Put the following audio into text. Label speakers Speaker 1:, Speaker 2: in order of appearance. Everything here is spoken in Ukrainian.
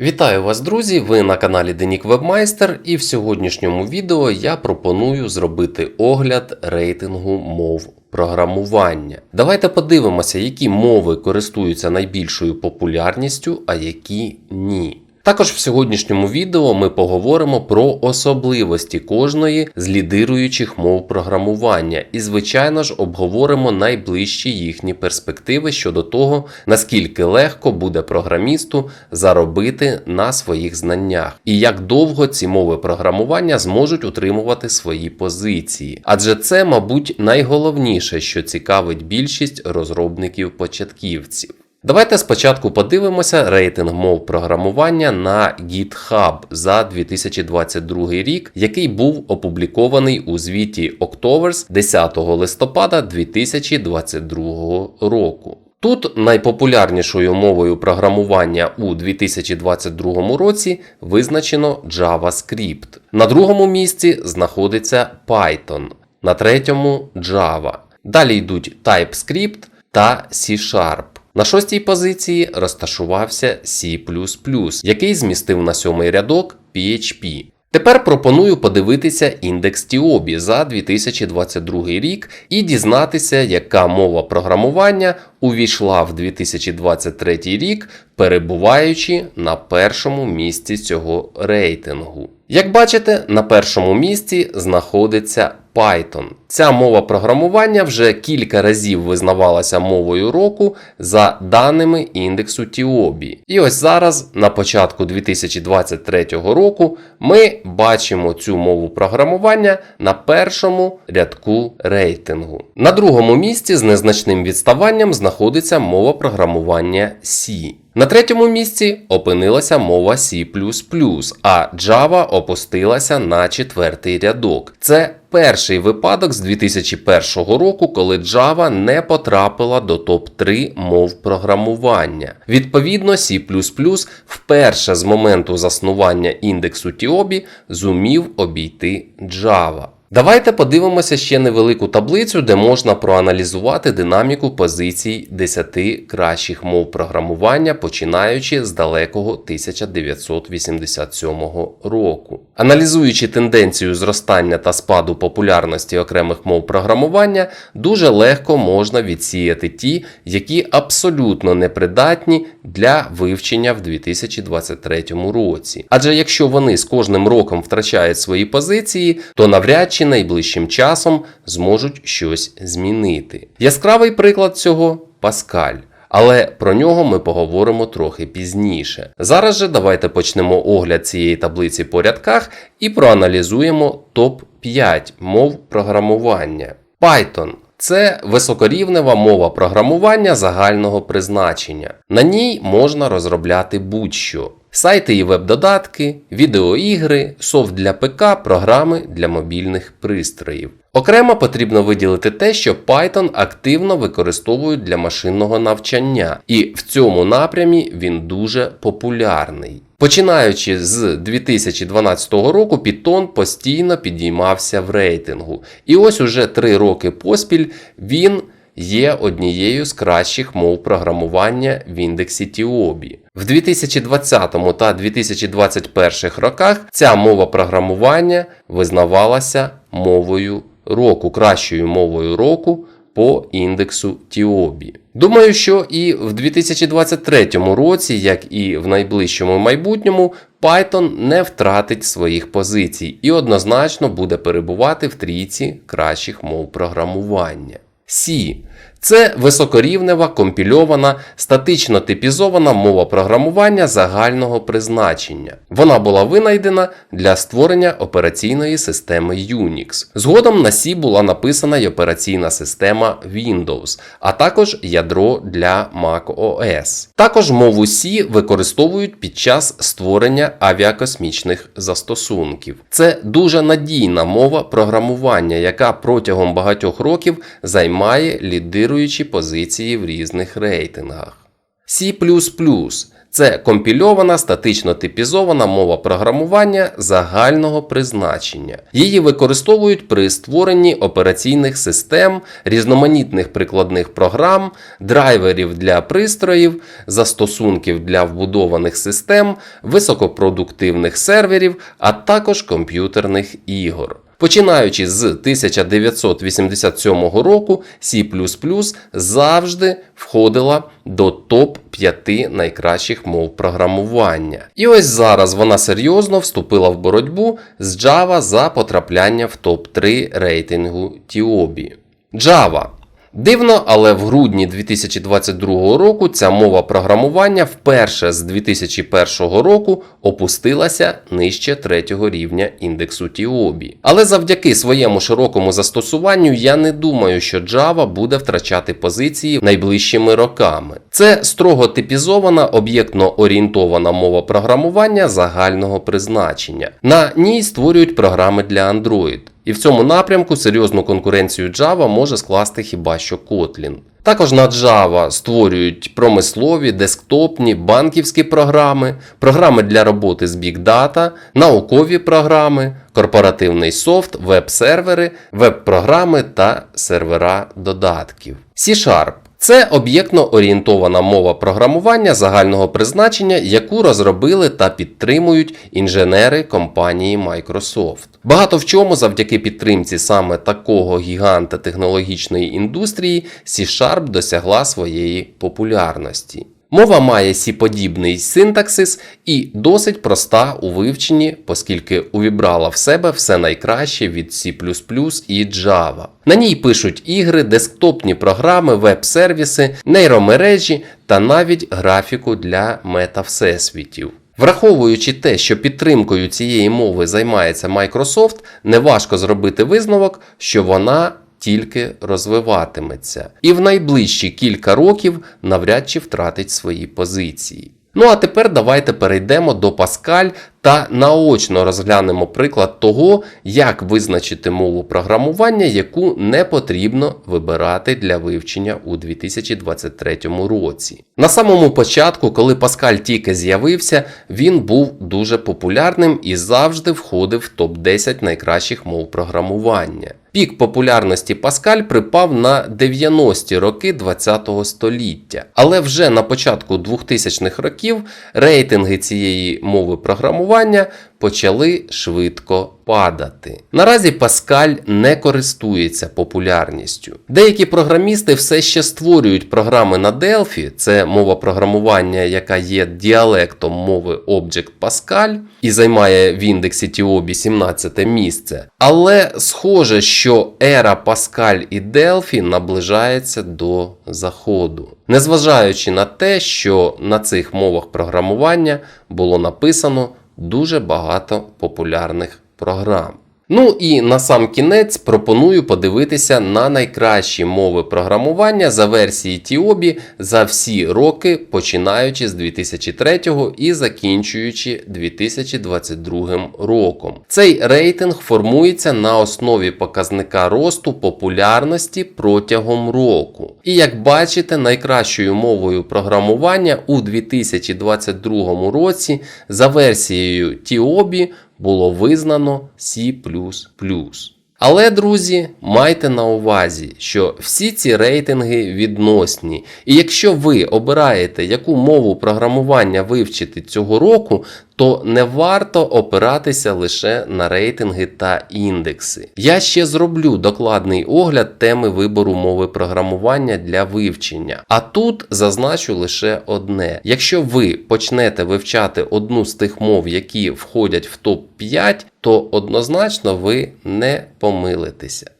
Speaker 1: Вітаю вас, друзі! Ви на каналі Денік Вебмайстер, і в сьогоднішньому відео я пропоную зробити огляд рейтингу мов програмування. Давайте подивимося, які мови користуються найбільшою популярністю, а які ні. Також в сьогоднішньому відео ми поговоримо про особливості кожної з лідируючих мов програмування і, звичайно ж, обговоримо найближчі їхні перспективи щодо того, наскільки легко буде програмісту заробити на своїх знаннях, і як довго ці мови програмування зможуть утримувати свої позиції. Адже це, мабуть, найголовніше, що цікавить більшість розробників-початківців. Давайте спочатку подивимося рейтинг мов програмування на GitHub за 2022 рік, який був опублікований у звіті Octovers 10 листопада 2022 року. Тут найпопулярнішою мовою програмування у 2022 році визначено JavaScript. На другому місці знаходиться Python, на третьому Java. Далі йдуть TypeScript та C-Sharp. На шостій позиції розташувався C, який змістив на сьомий рядок PHP. Тепер пропоную подивитися індекс Тіобі за 2022 рік і дізнатися, яка мова програмування увійшла в 2023 рік, перебуваючи на першому місці цього рейтингу. Як бачите, на першому місці знаходиться Python. Ця мова програмування вже кілька разів визнавалася мовою року за даними індексу Тіобі. І ось зараз, на початку 2023 року, ми бачимо цю мову програмування на першому рядку рейтингу. На другому місці з незначним відставанням знаходиться мова програмування C. На третьому місці опинилася мова C, а Java опустилася на четвертий рядок. Це перший випадок з 2001 року, коли Java не потрапила до топ-3 мов програмування. Відповідно, C вперше з моменту заснування індексу Тіобі зумів обійти Java. Давайте подивимося ще невелику таблицю, де можна проаналізувати динаміку позицій 10 кращих мов програмування, починаючи з далекого 1987 року. Аналізуючи тенденцію зростання та спаду популярності окремих мов програмування, дуже легко можна відсіяти ті, які абсолютно непридатні для вивчення в 2023 році. Адже якщо вони з кожним роком втрачають свої позиції, то навряд чи найближчим часом зможуть щось змінити. Яскравий приклад цього Паскаль. Але про нього ми поговоримо трохи пізніше. Зараз же давайте почнемо огляд цієї таблиці по рядках і проаналізуємо топ-5 мов програмування. Python це високорівнева мова програмування загального призначення. На ній можна розробляти будь-що. Сайти і веб-додатки, відеоігри, софт для ПК, програми для мобільних пристроїв. Окремо потрібно виділити те, що Python активно використовують для машинного навчання, і в цьому напрямі він дуже популярний. Починаючи з 2012 року, Python постійно підіймався в рейтингу. І ось уже три роки поспіль він є однією з кращих мов програмування в індексі Тіобі. В 2020 та 2021 роках ця мова програмування визнавалася мовою року, кращою мовою року по індексу Тіобі. Думаю, що і в 2023 році, як і в найближчому майбутньому, Python не втратить своїх позицій і однозначно буде перебувати в трійці кращих мов програмування. C це високорівнева, компільована, статично типізована мова програмування загального призначення. Вона була винайдена для створення операційної системи Unix. Згодом на C була написана й операційна система Windows, а також ядро для Mac OS. Також мову C використовують під час створення авіакосмічних застосунків. Це дуже надійна мова програмування, яка протягом багатьох років займає лідируючі позиції в різних рейтингах. C Це компільована статично типізована мова програмування загального призначення. Її використовують при створенні операційних систем, різноманітних прикладних програм, драйверів для пристроїв, застосунків для вбудованих систем, високопродуктивних серверів, а також комп'ютерних ігор. Починаючи з 1987 року, C завжди входила до топ-5 найкращих мов програмування. І ось зараз вона серйозно вступила в боротьбу з Java за потрапляння в топ-3 рейтингу TIOBI. Java Дивно, але в грудні 2022 року ця мова програмування вперше з 2001 року опустилася нижче третього рівня індексу TIOBI. Але завдяки своєму широкому застосуванню я не думаю, що Java буде втрачати позиції найближчими роками. Це строго типізована об'єктно орієнтована мова програмування загального призначення. На ній створюють програми для Android. І в цьому напрямку серйозну конкуренцію Java може скласти хіба що Kotlin. Також на Java створюють промислові, десктопні, банківські програми, програми для роботи з Big Data, наукові програми, корпоративний софт, веб-сервери, веб-програми та сервера додатків. C-Sharp це об'єктно орієнтована мова програмування загального призначення, яку розробили та підтримують інженери компанії Microsoft. Багато в чому завдяки підтримці саме такого гіганта технологічної індустрії C-Sharp досягла своєї популярності. Мова має сі-подібний синтаксис і досить проста у вивченні, оскільки увібрала в себе все найкраще від C і Java. На ній пишуть ігри, десктопні програми, веб-сервіси, нейромережі та навіть графіку для мета-всесвітів. Враховуючи те, що підтримкою цієї мови займається Microsoft, неважко зробити висновок, що вона тільки розвиватиметься, і в найближчі кілька років навряд чи втратить свої позиції. Ну а тепер давайте перейдемо до Pascal та наочно розглянемо приклад того, як визначити мову програмування, яку не потрібно вибирати для вивчення у 2023 році. На самому початку, коли Pascal тільки з'явився, він був дуже популярним і завжди входив в топ-10 найкращих мов програмування. Пік популярності Паскаль припав на 90-ті роки ХХ століття, але вже на початку 2000-х років рейтинги цієї мови програмування почали швидко падати. Наразі Паскаль не користується популярністю. Деякі програмісти все ще створюють програми на Delphi, це мова програмування, яка є діалектом мови Object Pascal і займає в індексі TIOBI 17 місце. Але схоже, що ера Pascal і Delphi наближається до заходу. Незважаючи на те, що на цих мовах програмування було написано дуже багато популярних програм. Ну і на сам кінець пропоную подивитися на найкращі мови програмування за версії TIOBI за всі роки, починаючи з 2003 і закінчуючи 2022 роком. Цей рейтинг формується на основі показника росту популярності протягом року. І як бачите, найкращою мовою програмування у 2022 році за версією TIOBI було визнано C. Але, друзі, майте на увазі, що всі ці рейтинги відносні. І якщо ви обираєте, яку мову програмування вивчити цього року, то не варто опиратися лише на рейтинги та індекси. Я ще зроблю докладний огляд теми вибору мови програмування для вивчення. А тут зазначу лише одне: якщо ви почнете вивчати одну з тих мов, які входять в топ 5, то однозначно ви не помилитеся.